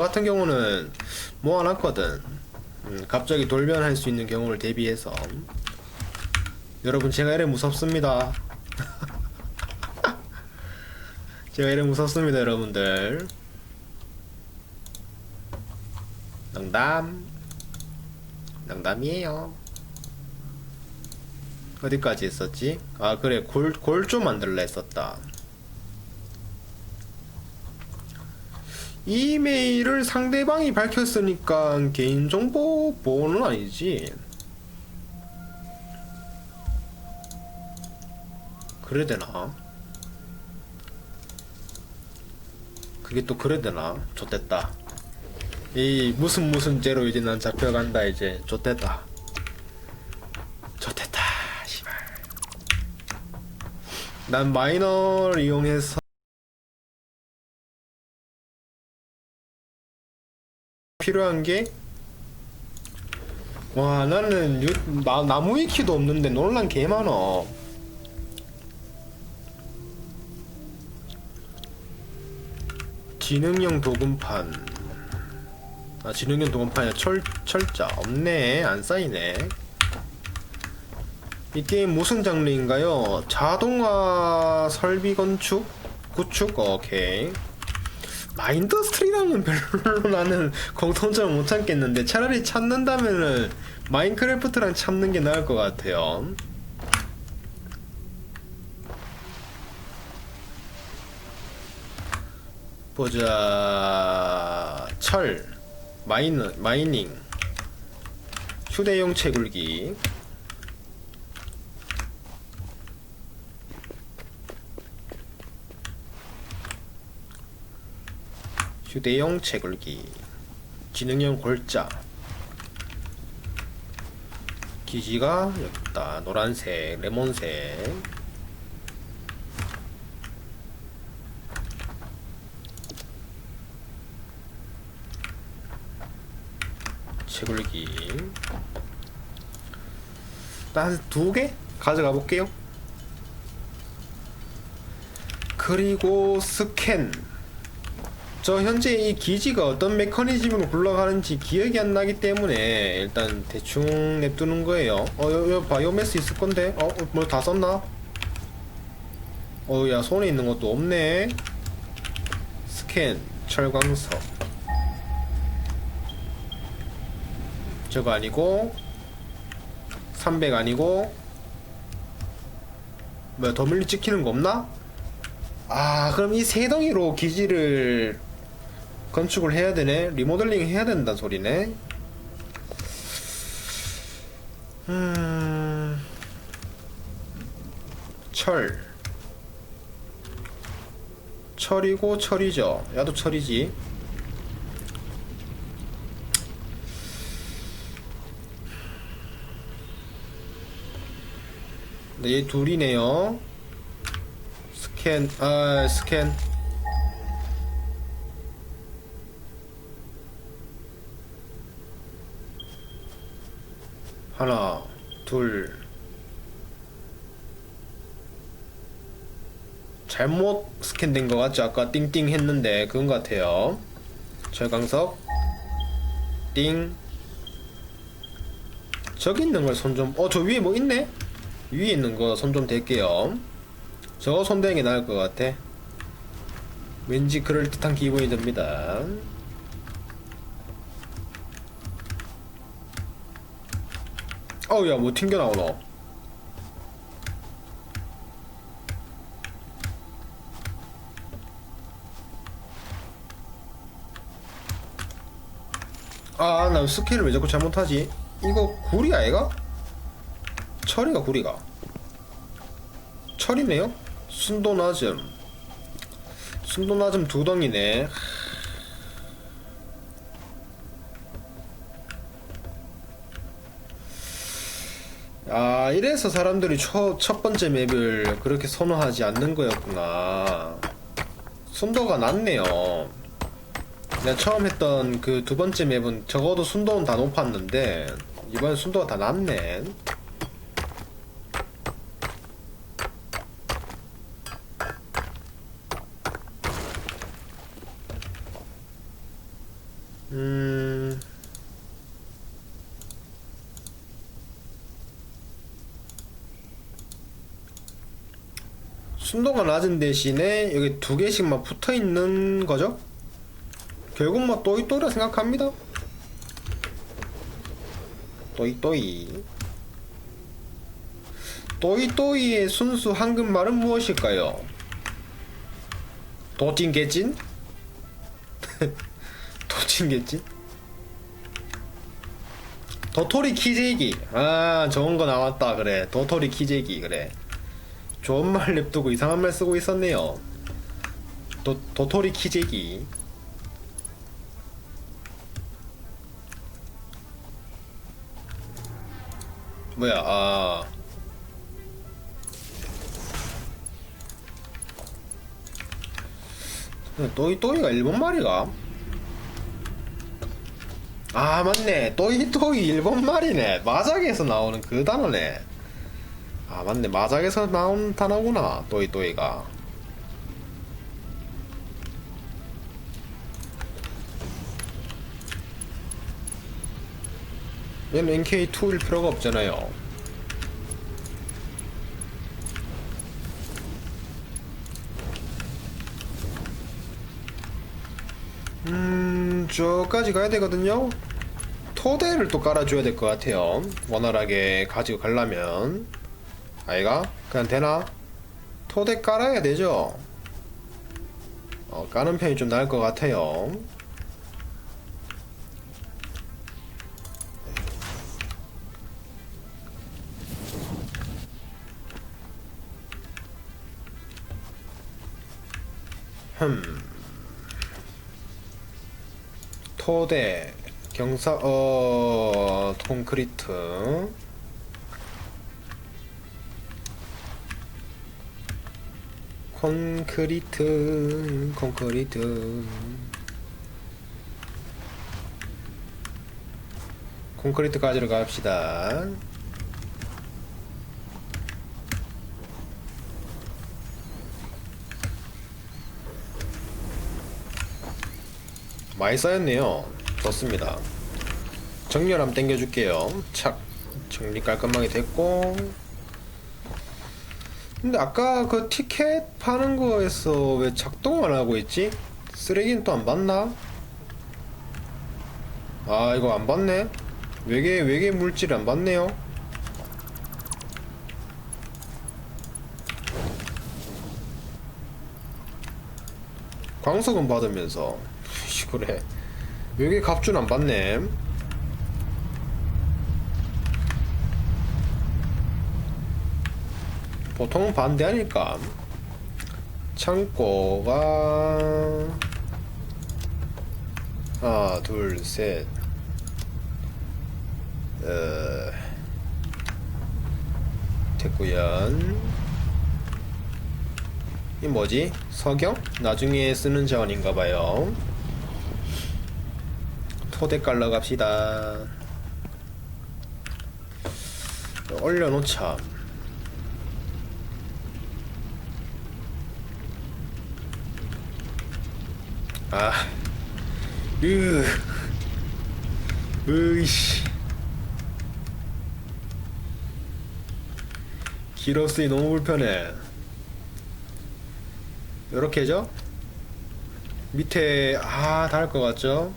같은 경우는 모아놨거든. 음, 갑자기 돌변할 수 있는 경우를 대비해서. 여러분, 제가 이래 무섭습니다. 제가 이래 무섭습니다, 여러분들. 농담. 농담이에요. 어디까지 했었지? 아, 그래. 골, 골조 만들라 했었다. 이메일을 상대방이 밝혔으니까 개인정보 보호는 아니지. 그래 되나? 그게 또 그래 되나? 좋됐다. 이 무슨 무슨 죄로 이제 난 잡혀간다 이제 좋됐다. 좋됐다. 씨발. 난 마이너를 이용해서 필요한 게, 와, 나는 유, 나, 나무 위키도 없는데 논란 개 많어. 지능형 도금판. 아, 지능형 도금판이야. 철, 철자. 없네. 안 쌓이네. 이 게임 무슨 장르인가요? 자동화 설비 건축? 구축? 오케이. 마인더스트리랑은 별로 나는 공통점을 못 찾겠는데 차라리 찾는다면은 마인크래프트랑 찾는 게 나을 것 같아요. 보자. 철. 마인 마이닝. 휴대용 채굴기 휴대용 채굴기 지능형 골자 기지가 여기 있다. 노란색 레몬색. 채굴기. 한 두 개 가져가 볼게요. 그리고 스캔 저 현재 이 기지가 어떤 메커니즘으로 굴러가는지 기억이 안 나기 때문에 일단 대충 냅두는 거예요. 어, 여, 여 바이오매스 있을 건데? 어, 뭘 다 썼나? 어, 야, 손에 있는 것도 없네. 스캔, 철광석. 저거 아니고, 300 아니고, 뭐야, 더밀리 찍히는 거 없나? 아, 그럼 이 세 덩이로 기지를 건축을 해야 되네. 리모델링 해야 된다 소리네. 음. 철. 철이고 철이죠. 야도 철이지. 네, 얘 둘이네요. 스캔, 아, 스캔. 하나, 둘. 잘못 스캔된 것 같죠? 아까 띵띵 했는데 그건 것 같아요. 철광석, 띵. 저기 있는 걸 손 좀, 어, 저 위에 뭐 있네? 위에 있는 거 손 좀 댈게요. 저거 손대는 게 나을 것 같아. 왠지 그럴듯한 기분이 듭니다. 어우, 야, 뭐 튕겨 나오노? 아, 나 스킬을 왜 자꾸 잘못하지? 이거 구리야, 얘가? 철이가 구리가. 철이네요? 순도나즘. 순도나즘 두 덩이네. 아, 이래서 사람들이 초, 첫 번째 맵을 그렇게 선호하지 않는 거였구나. 순도가 낮네요. 내가 처음 했던 그 두 번째 맵은 적어도 순도는 다 높았는데, 이번엔 순도가 다 낮네. 낮은 대신에 여기 두 개씩만 붙어 있는 거죠? 결국 뭐 또이 또이라 생각합니다. 또이 또이. 또이 또이의 순수 한국말은 무엇일까요? 도찐개찐? 도찐개찐? 도토리 키재기. 아, 좋은 거 나왔다. 그래. 도토리 키재기. 그래. 좋은 말 냅두고 이상한 말 쓰고 있었네요. 도, 도토리 키재기. 뭐야, 아. 또이 또이가 일본 말이가? 아 맞네 또이 또이 일본 말이네 마작에서 나오는 그 단어네 아 맞네 마작에서 나온 단어구나 또이 또이가 얘는 NK2일 필요가 없잖아요 음, 저까지 가야 되거든요. 토대를 또 깔아줘야 될 것 같아요. 원활하게 가지고 가려면. 아이가? 그냥 되나? 토대 깔아야 되죠? 어, 까는 편이 좀 나을 것 같아요. 흠. 토대 경사 어 콘크리트 콘크리트 콘크리트 콘크리트 가지러 갑시다 많이 쌓였네요. 좋습니다. 정렬 한번 당겨줄게요. 착. 정리 깔끔하게 됐고. 근데 아까 그 티켓 파는 거에서 왜 작동 안 하고 있지? 쓰레기는 또 안 받나? 아, 이거 안 받네? 외계, 외계 물질 안 받네요? 광석은 받으면서. 그래. 외계 갑준 안 받네. 보통은 반대하니까. 창고가 하나, 둘, 셋. 어, 됐구요. 이 뭐지? 석영? 나중에 쓰는 자원인가봐요. 토대 깔러 갑시다. 올려놓자. 아, 으, 으이씨. 길었으니 너무 불편해. 요렇게죠? 밑에, 아, 닿을 것 같죠?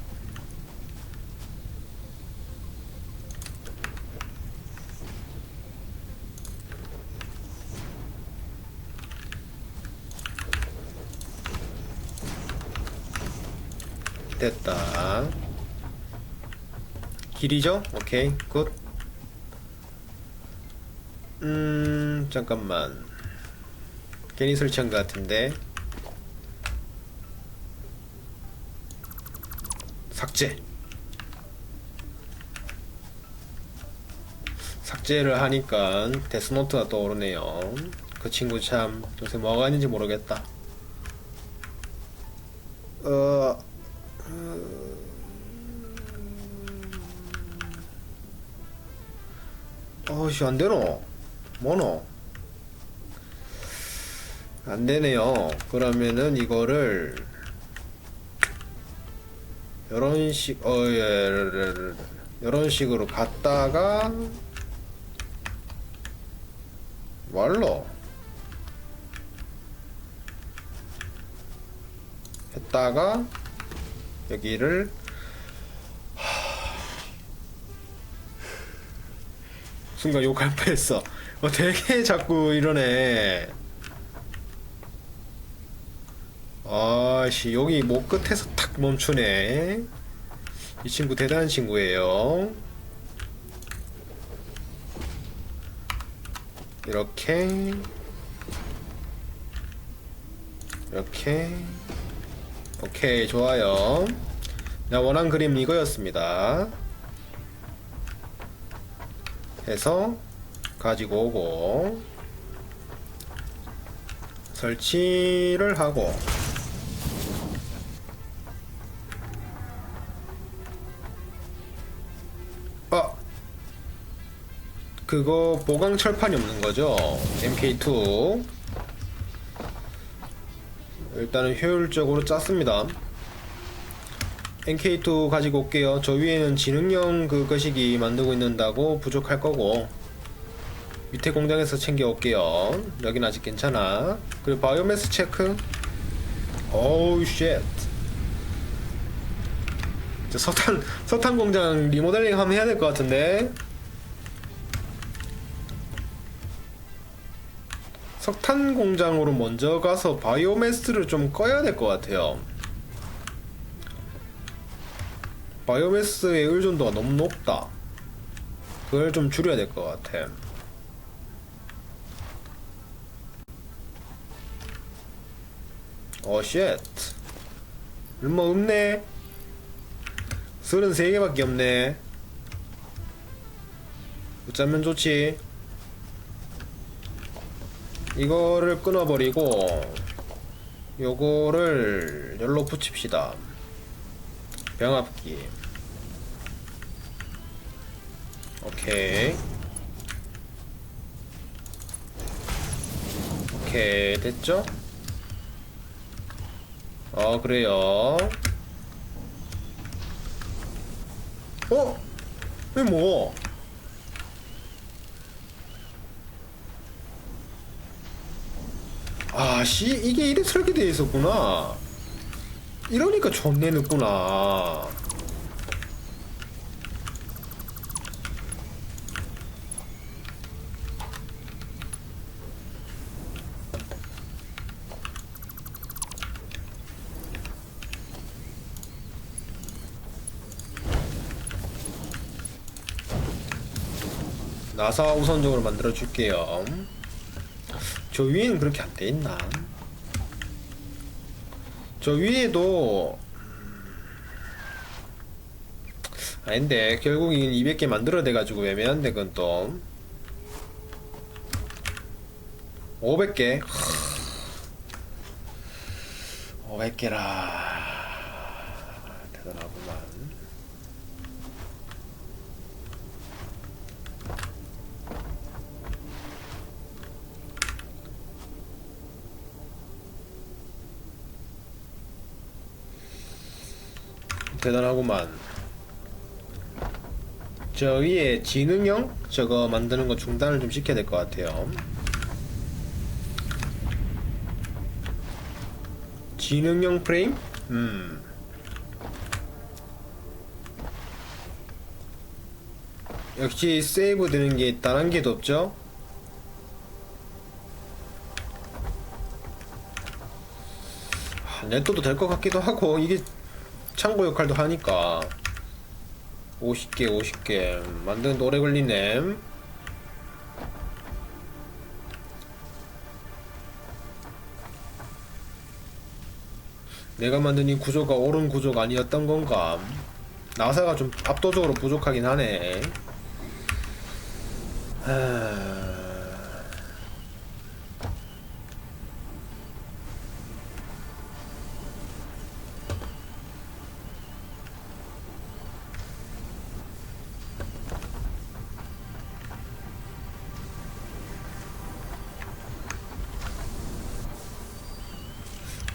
됐다. 길이죠? 오케이, 굿. 음, 잠깐만. 괜히 설치한 것 같은데. 삭제. 삭제를 하니까 데스노트가 떠오르네요. 그 친구 참 요새 뭐가 있는지 모르겠다. 어, 어씨 안 되노? 뭐노? 안 되네요. 그러면은 이거를 이런 식, 어, 예, 예, 이런 식으로 갔다가 말로 했다가 여기를 하... 순간 욕할 뻔했어. 어, 되게 자꾸 이러네. 아씨 여기 목 끝에서 탁 멈추네. 이 친구 대단한 친구예요. 이렇게 이렇게 오케이 좋아요. 나 원한 그림 이거였습니다. 해서 가지고 오고 설치를 하고 아 그거 보강 철판이 없는 거죠 MK2 일단은 효율적으로 짰습니다. NK2 가지고 올게요. 저 위에는 지능형 그 거시기 만들고 있는다고 부족할 거고 밑에 공장에서 챙겨 올게요. 여긴 아직 괜찮아. 그리고 바이오매스 체크. 오우 쉣저 석탄 공장 리모델링 하면 해야 될 것 같은데 석탄 공장으로 먼저 가서 바이오매스를 좀 꺼야 될 것 같아요. 바이오매스의 의존도가 너무 높다. 그걸 좀 줄여야 될 것 같아. 어, 쉣. 얼마 없네. 33개밖에 없네. 어쩌면 좋지. 이거를 끊어버리고 요거를 열로 붙입시다 병합기 오케이 오케이 됐죠? 어 그래요 어? 왜 뭐? 아, 씨, 이게 이래 설계되어 있었구나. 이러니까 존내 늦구나. 나사 우선적으로 만들어 줄게요. 저 위에는 그렇게 안 돼 있나? 저 위에도 아닌데 결국 이건 200개 만들어야 가지고 애매한데 그건 또. 500개? 500개라 대단하구만. 저 위에 지능형 저거 만드는 거 중단을 좀 시켜야 될 것 같아요. 지능형 프레임? 음. 역시 세이브 되는 게 다른 게도 없죠? 아, 냅둬도 될 것 같기도 하고 이게 창고 역할도 하니까. 50개 50개. 만드는 데 오래 걸리네. 내가 만든 이 구조가 옳은 구조가 아니었던 건가? 나사가 좀 압도적으로 부족하긴 하네. 하...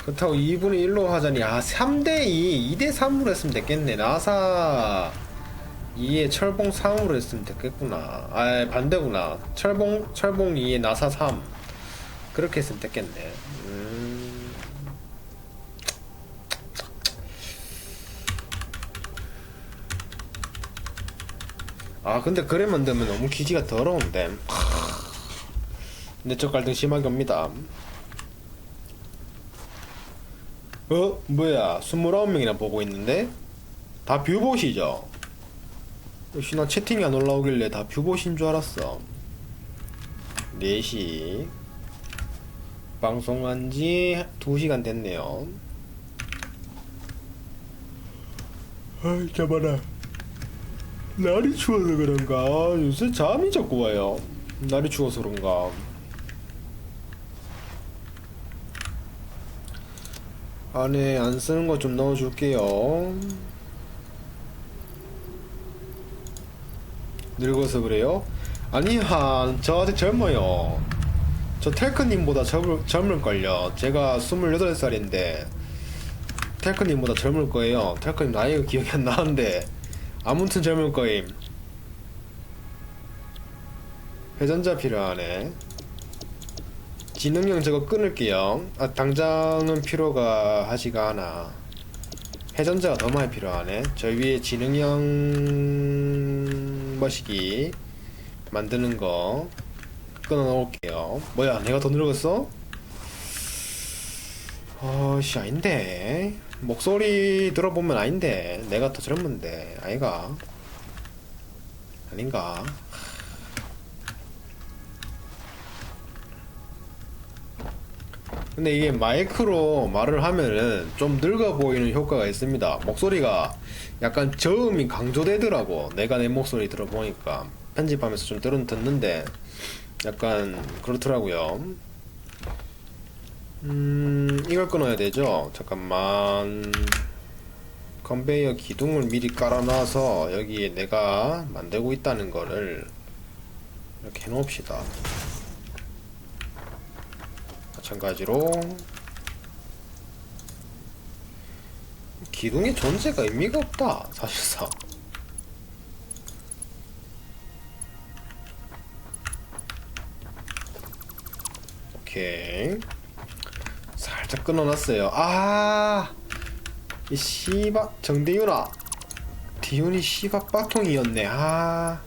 그렇다고 2분의 1로 하자니 아 3대 2, 2대 3으로 했으면 됐겠네. 나사 2에 철봉 3으로 했으면 됐겠구나. 아 반대구나. 철봉 철봉 2에 나사 3 그렇게 했으면 됐겠네. 음. 아 근데 그래 만들면 너무 기지가 더러운데. 내적 갈등 심하게 옵니다 어? 뭐야? 29명이나 보고 있는데? 다 뷰봇이죠? 역시 나 채팅이 안 올라오길래 다 뷰봇인 줄 알았어. 4시. 방송한 지 2시간 됐네요. 아이 잡아라 날이 추워서 그런가? 요새 잠이 자꾸 와요. 날이 추워서 그런가 안에 안 쓰는 거 좀 넣어줄게요. 늙어서 그래요? 아니야, 저 아직 젊어요. 저 텔크님보다 젊을, 젊을걸요. 제가 28살인데, 텔크님보다 젊을 거예요. 텔크님 나이가 기억이 안 나는데, 아무튼 젊을 거임. 회전자 필요하네. 지능형 저거 끊을게요. 아, 당장은 필요가 하지가 않아. 회전자가 더 많이 필요하네. 저 위에 지능형 머시기 만드는 거 끊어 놓을게요. 뭐야, 내가 더 늙었어? 어씨, 아닌데. 목소리 들어보면 아닌데. 내가 더 젊은데. 아이가? 아닌가? 근데 이게 마이크로 말을 하면은 좀 늙어 보이는 효과가 있습니다. 목소리가 약간 저음이 강조되더라고. 내가 내 목소리 들어보니까 편집하면서 좀 들은 듣는데 약간 그렇더라고요. 음, 이걸 끊어야 되죠. 잠깐만. 컨베이어 기둥을 미리 깔아놔서 여기에 내가 만들고 있다는 거를 이렇게 해놓읍시다. 마찬가지로 기둥의 존재가 의미가 없다 사실상. 오케이. 살짝 끊어놨어요. 아 이 씨바 정대윤아. 디윤이 씨바 빡통이었네. 아.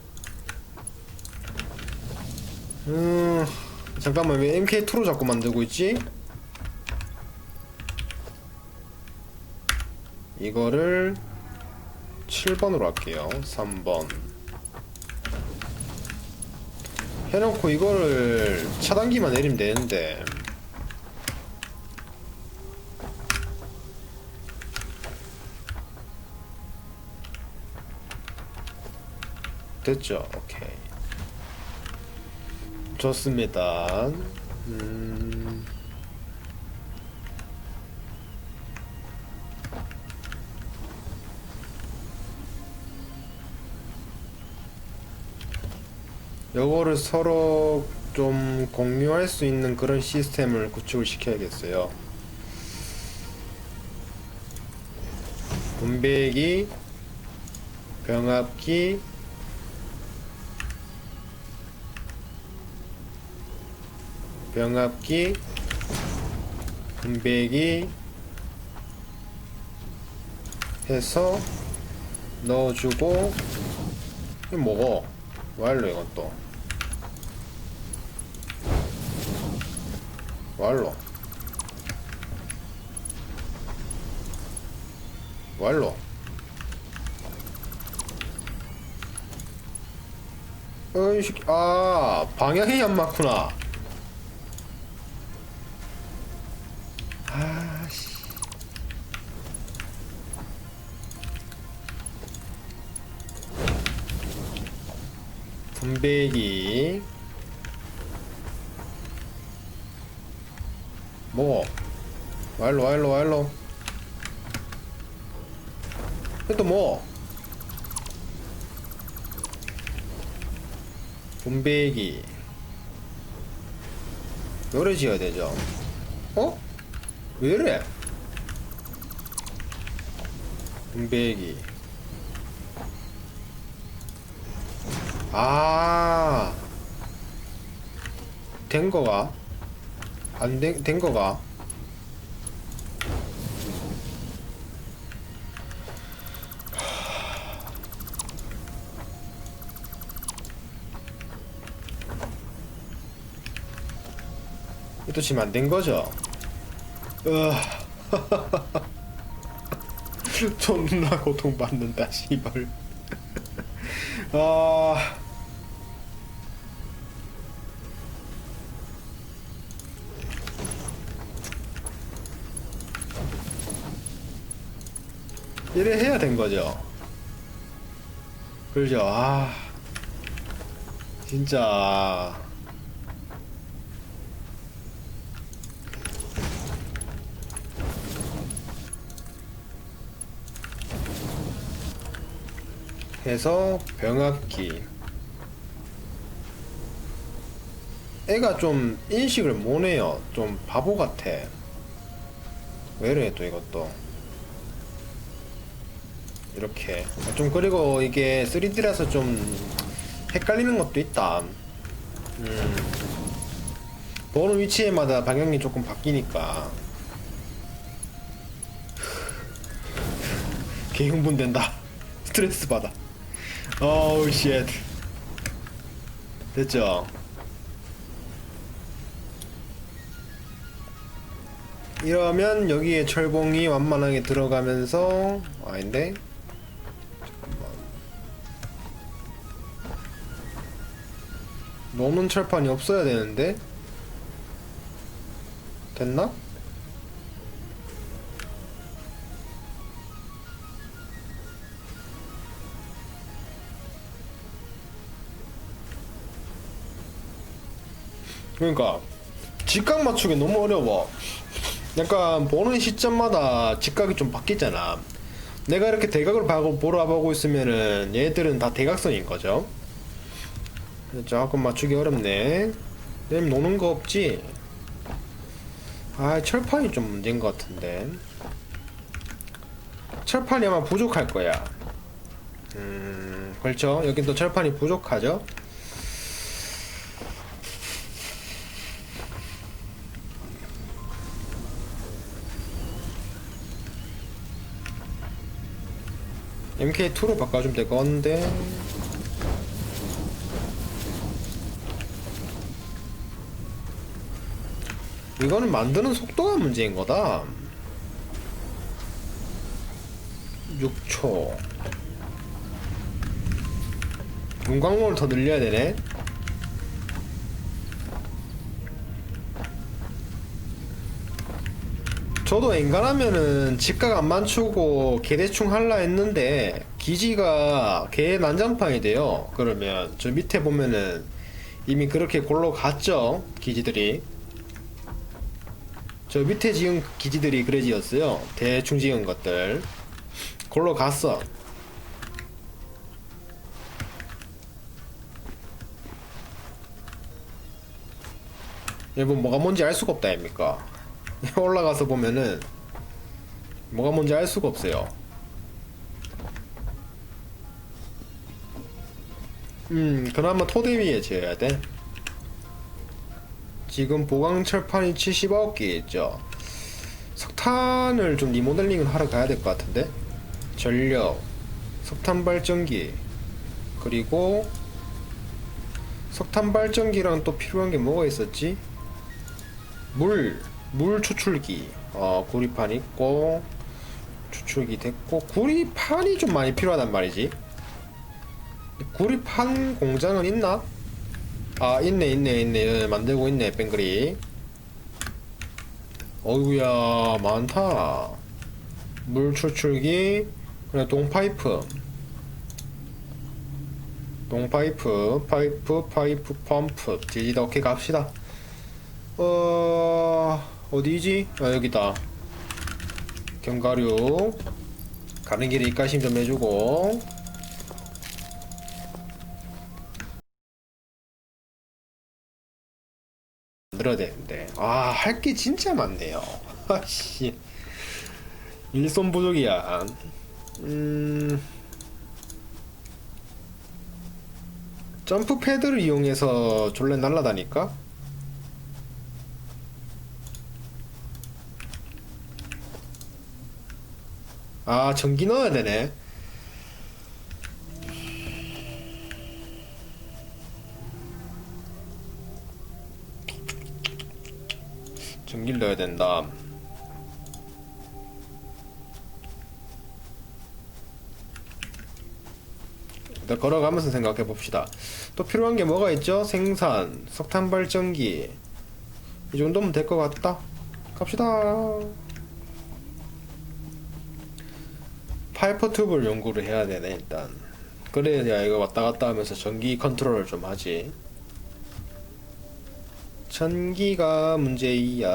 음... 잠깐만 왜 MK2로 자꾸 만들고 있지? 이거를 7번으로 할게요 3번 해놓고 이거를 차단기만 내리면 되는데 됐죠? 오케이 좋습니다. 음... 요거를 서로 좀 공유할 수 있는 그런 시스템을 구축을 시켜야겠어요. 분배기, 병합기, 병합기, 분배기 해서 넣어주고 이거 뭐고? 와일로 이것도 와일로. 와일로. 어이 새끼 아 방향이 안 맞구나 블레기. 뭐? 와일로 와일로 와일로. 또뭐? 분배기. 요래 지어야 되죠. 어? 왜래? 분배기. 아, 된 거가 안 된 된 거가 이것도 지금 안 된 거죠? 으아. 존나 고통받는다, 씨발. 아. 이래 해야 된 거죠. 그죠? 아. 진짜. 해서 병합기 애가 좀 인식을 못해요 좀 바보 같아 왜래 또 이것도 이렇게. 좀 그리고 이게 3D라서 좀 헷갈리는 것도 있다. 음. 보는 위치에마다 방향이 조금 바뀌니까. 개 흥분된다. 스트레스 받아. 어우 쉣 됐죠? 이러면 여기에 철봉이 완만하게 들어가면서 아닌데 노는 철판이 없어야 되는데 됐나? 그러니까 직각 맞추기 너무 어려워. 약간 보는 시점마다 직각이 좀 바뀌잖아. 내가 이렇게 대각을 보러 보고 있으면은 얘들은 다 대각선인 거죠. 조금 맞추기 어렵네. Nem 노는 거 없지? 아 철판이 좀 문제인 것 같은데. 철판이 아마 부족할 거야. 음 그렇죠. 여긴 또 철판이 부족하죠. MK2로 바꿔주면 될 건데 이거는 만드는 속도가 문제인 거다 6초 용광로를 더 늘려야 되네 저도 엔간하면은 직각 안 맞추고 개대충 할라 했는데 기지가 개 난장판이 돼요. 그러면 저 밑에 보면은 이미 그렇게 골로 갔죠. 기지들이. 저 밑에 지은 기지들이 그래 지었어요. 대충 지은 것들. 골로 갔어. 여러분 뭐가 뭔지 알 수가 없다 아닙니까? 올라가서 보면은 뭐가 뭔지 알 수가 없어요. 음, 그나마 토대 위에 지어야 돼. 지금 보강 철판이 79개 있죠. 석탄을 좀 리모델링을 하러 가야 될 것 같은데. 전력, 석탄 발전기, 그리고 석탄 발전기랑 또 필요한 게 뭐가 있었지? 물, 물 추출기 어 구리판 있고 추출기 됐고 구리판이 좀 많이 필요하단 말이지 구리판 공장은 있나? 아 있네 있네 있네. 만들고 있네 뱅그리 어이구야 많다. 물 추출기 그래 동파이프. 동파이프 파이프 파이프 펌프. 디지다 오케이 갑시다. 어 어디지? 아 여기다. 견과류. 가는 길에 입가심 좀 해주고 만들어야 되는데. 아 할 게 진짜 많네요. 아씨. 일손 부족이야. 음, 점프 패드를 이용해서 졸래 날아다니까? 아, 전기 넣어야 되네. 전기를 넣어야 된다. 일단 걸어가면서 생각해 봅시다. 또 필요한 게 뭐가 있죠? 생산, 석탄 발전기. 이 정도면 될 것 같다. 갑시다. 파이퍼 튜브를 연구를 해야 되네, 일단. 그래야 이거 왔다 갔다 하면서 전기 컨트롤을 좀 하지. 전기가 문제야.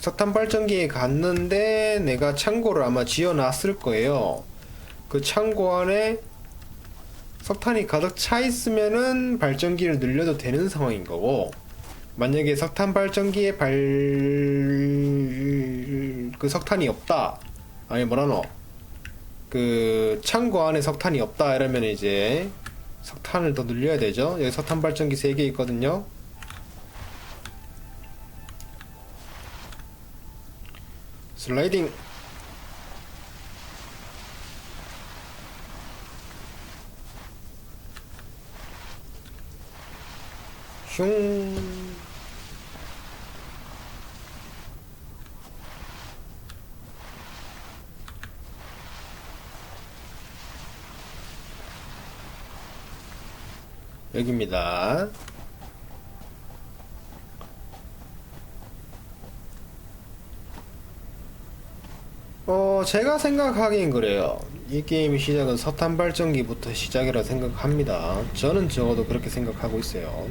석탄 발전기에 갔는데 내가 창고를 아마 지어놨을 거예요. 그 창고 안에 석탄이 가득 차 있으면은 발전기를 늘려도 되는 상황인 거고 만약에 석탄 발전기에 발... 그 석탄이 없다 아니 뭐라 노 그 창고 안에 석탄이 없다 이러면 이제 석탄을 더 늘려야 되죠. 여기 석탄 발전기 3개 있거든요. 슬라이딩. 슝 여기입니다. 어, 제가 생각하기엔 그래요. 이 게임 시작은 석탄 발전기부터 시작이라 생각합니다. 저는 적어도 그렇게 생각하고 있어요.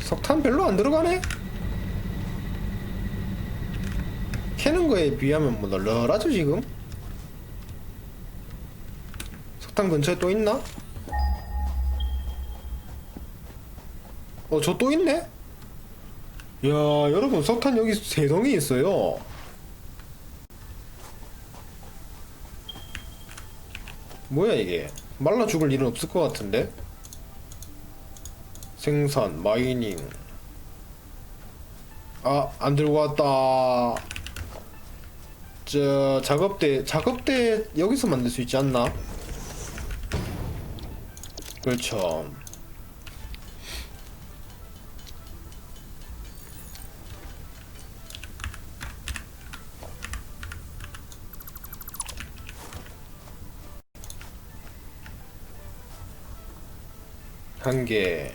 석탄 별로 안 들어가네? 캐는 거에 비하면 뭐 널널하죠, 지금? 석탄 근처에 또 있나? 어, 저 또 있네? 야, 여러분, 석탄 여기 세 덩이 있어요. 뭐야, 이게? 말라 죽을 일은 없을 것 같은데? 생산, 마이닝. 아, 안 들고 왔다. 저, 작업대, 작업대 여기서 만들 수 있지 않나? 그렇죠. 한 개,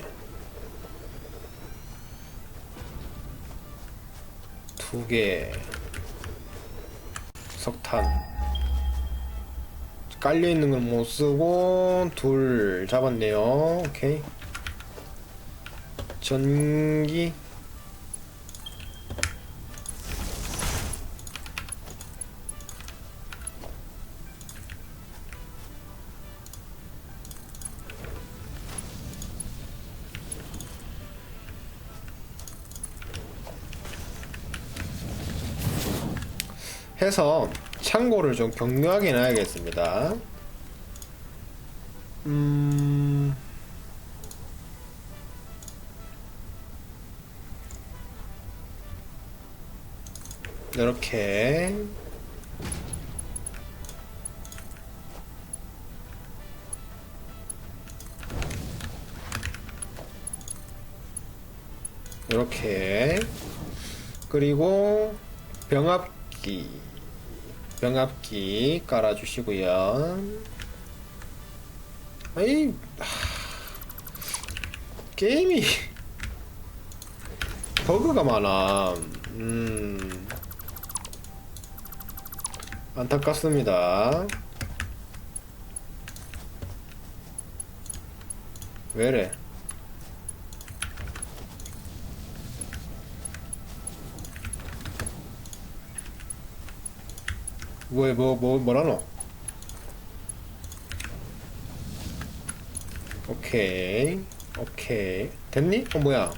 두 개, 석탄. 깔려 있는 건 못 쓰고 둘 잡았네요. 오케이. 전기 해서 창고를 좀 격려하게 놔야겠습니다. 음... 이렇게. 이렇게. 그리고 병합기 병합기 깔아주시고요. 아이 하, 게임이 버그가 많아. 음 안타깝습니다. 왜래? 왜, 뭐, 뭐, 뭐라노? 오케이. 오케이. 됐니? 어, 뭐야?